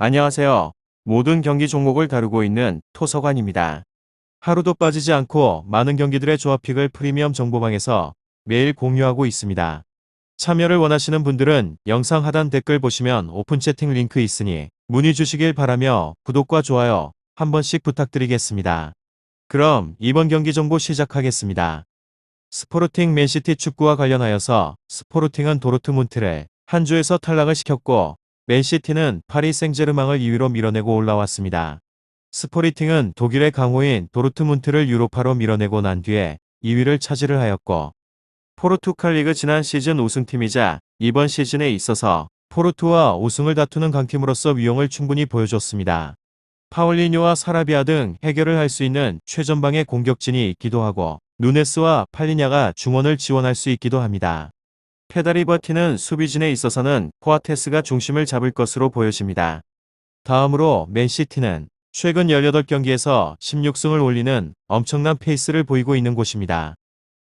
안녕하세요. 모든 경기 종목을 다루고 있는 토서관입니다. 하루도 빠지지 않고 많은 경기들의 조합픽을 프리미엄 정보방에서 매일 공유하고 있습니다. 참여를 원하시는 분들은 영상 하단 댓글 보시면 오픈 채팅 링크 있으니 문의 주시길 바라며 구독과 좋아요 한 번씩 부탁드리겠습니다. 그럼 이번 경기 정보 시작하겠습니다. 스포르팅 맨시티 축구와 관련하여서 스포르팅은 도르트문트를 한 주에서 탈락을 시켰고 맨시티는 파리 생제르맹을 2위로 밀어내고 올라왔습니다. 스포리팅은 독일의 강호인 도르트문트를 유로파로 밀어내고 난 뒤에 2위를 차지를 하였고 포르투갈 리그 지난 시즌 우승팀이자 이번 시즌에 있어서 포르투와 우승을 다투는 강팀으로서 위용을 충분히 보여줬습니다. 파울리뉴와 사라비아 등 해결을 할 수 있는 최전방의 공격진이 있기도 하고 누네스와 팔리냐가 중원을 지원할 수 있기도 합니다. 페다리 버티는 수비진에 있어서는 코아테스가 중심을 잡을 것으로 보여집니다. 다음으로 맨시티는 최근 18경기에서 16승을 올리는 엄청난 페이스를 보이고 있는 곳입니다.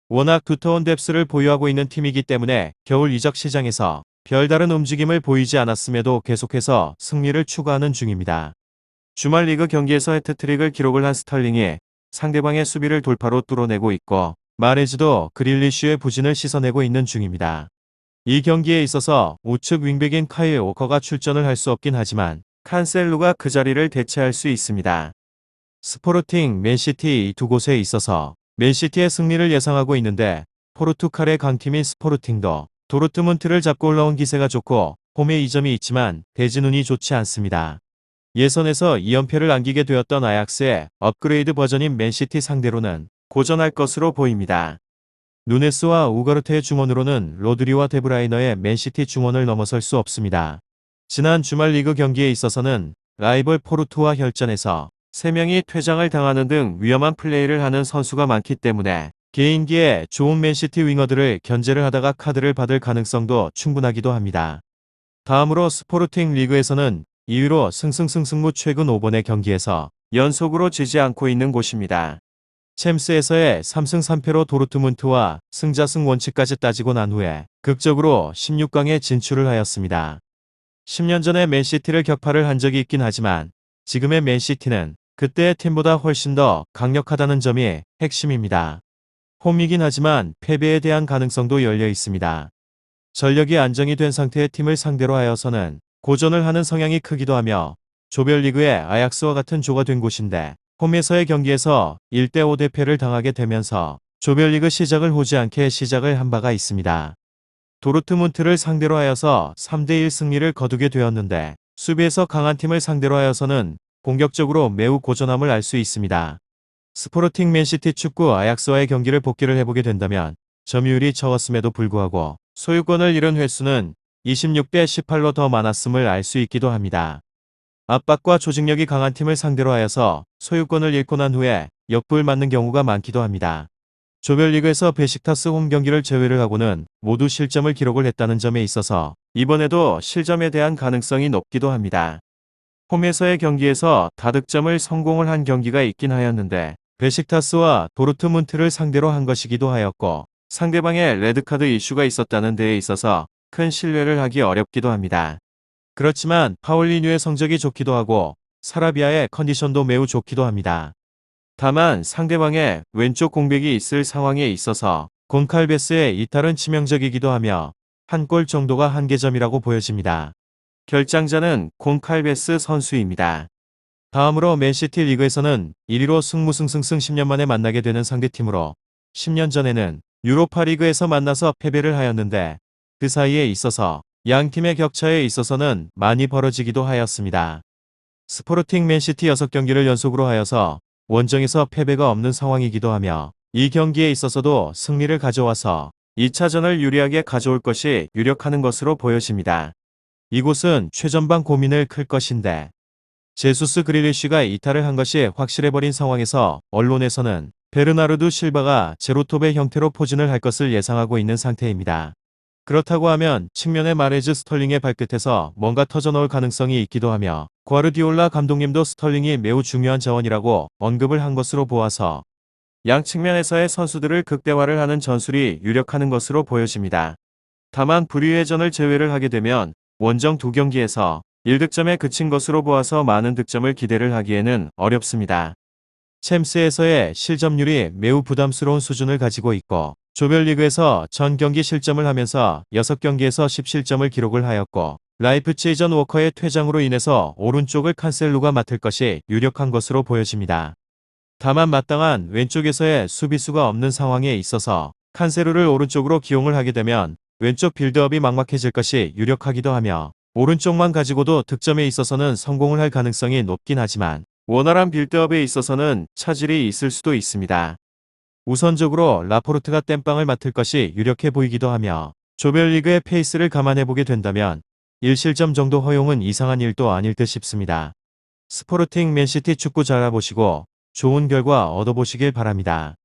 워낙 두터운 뎁스를 보유하고 있는 팀이기 때문에 겨울 이적 시장에서 별다른 움직임을 보이지 않았음에도 계속해서 승리를 추구하는 중입니다. 주말 리그 경기에서 해트트릭을 기록을 한 스털링이 상대방의 수비를 돌파로 뚫어내고 있고 마레즈도 그릴리쉬의 부진을 씻어내고 있는 중입니다. 이 경기에 있어서 우측 윙백인 카일 오커가 출전을 할 수 없긴 하지만 칸셀루가 그 자리를 대체할 수 있습니다. 스포르팅, 맨시티 이 두 곳에 있어서 맨시티의 승리를 예상하고 있는데 포르투갈의 강팀인 스포르팅도 도르트문트를 잡고 올라온 기세가 좋고 홈에 이점이 있지만 대진운이 좋지 않습니다. 예선에서 2연패를 안기게 되었던 아약스의 업그레이드 버전인 맨시티 상대로는 고전할 것으로 보입니다. 누네스와 우가르테의 중원으로는 로드리와 데브라이너의 맨시티 중원을 넘어설 수 없습니다. 지난 주말 리그 경기에 있어서는 라이벌 포르투와 혈전에서 3명이 퇴장을 당하는 등 위험한 플레이를 하는 선수가 많기 때문에 개인기에 좋은 맨시티 윙어들을 견제를 하다가 카드를 받을 가능성도 충분하기도 합니다. 다음으로 스포르팅 리그에서는 2위로 승승승승무 최근 5번의 경기에서 연속으로 지지 않고 있는 곳입니다. 챔스에서의 3승 3패로 도르트문트와 승자승 원칙까지 따지고 난 후에 극적으로 16강에 진출을 하였습니다. 10년 전에 맨시티를 격파를 한 적이 있긴 하지만 지금의 맨시티는 그때의 팀보다 훨씬 더 강력하다는 점이 핵심입니다. 홈이긴 하지만 패배에 대한 가능성도 열려 있습니다. 전력이 안정이 된 상태의 팀을 상대로 하여서는 고전을 하는 성향이 크기도 하며 조별리그의 아약스와 같은 조가 된 곳인데 홈에서의 경기에서 1대5 대패를 당하게 되면서 조별리그 시작을 호지 않게 시작을 한 바가 있습니다. 도르트문트를 상대로 하여서 3대1 승리를 거두게 되었는데 수비에서 강한 팀을 상대로 하여서는 공격적으로 매우 고전함을 알 수 있습니다. 스포르팅 맨시티 축구 아약스와의 경기를 복귀를 해보게 된다면 점유율이 적었음에도 불구하고 소유권을 잃은 횟수는 26대 18로 더 많았음을 알 수 있기도 합니다. 압박과 조직력이 강한 팀을 상대로 하여서 소유권을 잃고 난 후에 역부를 맞는 경우가 많기도 합니다. 조별리그에서 베식타스 홈 경기를 제외를 하고는 모두 실점을 기록을 했다는 점에 있어서 이번에도 실점에 대한 가능성이 높기도 합니다. 홈에서의 경기에서 다득점을 성공을 한 경기가 있긴 하였는데 베식타스와 도르트문트를 상대로 한 것이기도 하였고 상대방의 레드카드 이슈가 있었다는 데에 있어서 큰 신뢰를 하기 어렵기도 합니다. 그렇지만 파울리뉴의 성적이 좋기도 하고 사라비아의 컨디션도 매우 좋기도 합니다. 다만 상대방의 왼쪽 공백이 있을 상황에 있어서 곤칼베스의 이탈은 치명적이기도 하며 한 골 정도가 한계점이라고 보여집니다. 결장자는 곤칼베스 선수입니다. 다음으로 맨시티 리그에서는 1위로 승무승승승 10년 만에 만나게 되는 상대팀으로 10년 전에는 유로파 리그에서 만나서 패배를 하였는데 그 사이에 있어서 양 팀의 격차에 있어서는 많이 벌어지기도 하였습니다. 스포르팅 맨시티 6경기를 연속으로 하여서 원정에서 패배가 없는 상황이기도 하며 이 경기에 있어서도 승리를 가져와서 2차전을 유리하게 가져올 것이 유력하는 것으로 보여집니다. 이곳은 최전방 고민을 클 것인데 제수스 그릴리쉬가 이탈을 한 것이 확실해버린 상황에서 언론에서는 베르나르두 실바가 제로톱의 형태로 포진을 할 것을 예상하고 있는 상태입니다. 그렇다고 하면 측면의 마레즈 스털링의 발끝에서 뭔가 터져나올 가능성이 있기도 하며 과르디올라 감독님도 스털링이 매우 중요한 자원이라고 언급을 한 것으로 보아서 양 측면에서의 선수들을 극대화를 하는 전술이 유력하는 것으로 보여집니다. 다만 불의회전을 제외를 하게 되면 원정 두 경기에서 1득점에 그친 것으로 보아서 많은 득점을 기대를 하기에는 어렵습니다. 챔스에서의 실점률이 매우 부담스러운 수준을 가지고 있고 조별리그에서 전 경기 실점을 하면서 6경기에서 10실점을 기록을 하였고 라이프치히전 워커의 퇴장으로 인해서 오른쪽을 칸셀루가 맡을 것이 유력한 것으로 보여집니다. 다만 마땅한 왼쪽에서의 수비수가 없는 상황에 있어서 칸세루를 오른쪽으로 기용을 하게 되면 왼쪽 빌드업이 막막해질 것이 유력하기도 하며 오른쪽만 가지고도 득점에 있어서는 성공을 할 가능성이 높긴 하지만 원활한 빌드업에 있어서는 차질이 있을 수도 있습니다. 우선적으로 라포르트가 땜빵을 맡을 것이 유력해 보이기도 하며 조별리그의 페이스를 감안해보게 된다면 1실점 정도 허용은 이상한 일도 아닐 듯 싶습니다. 스포르팅 맨시티 축구 잘 알아보시고 좋은 결과 얻어보시길 바랍니다.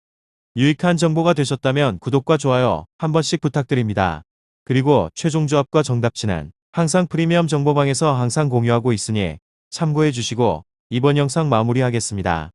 유익한 정보가 되셨다면 구독과 좋아요 한 번씩 부탁드립니다. 그리고 최종 조합과 정답치는 항상 프리미엄 정보방에서 항상 공유하고 있으니 참고해 주시고 이번 영상 마무리하겠습니다.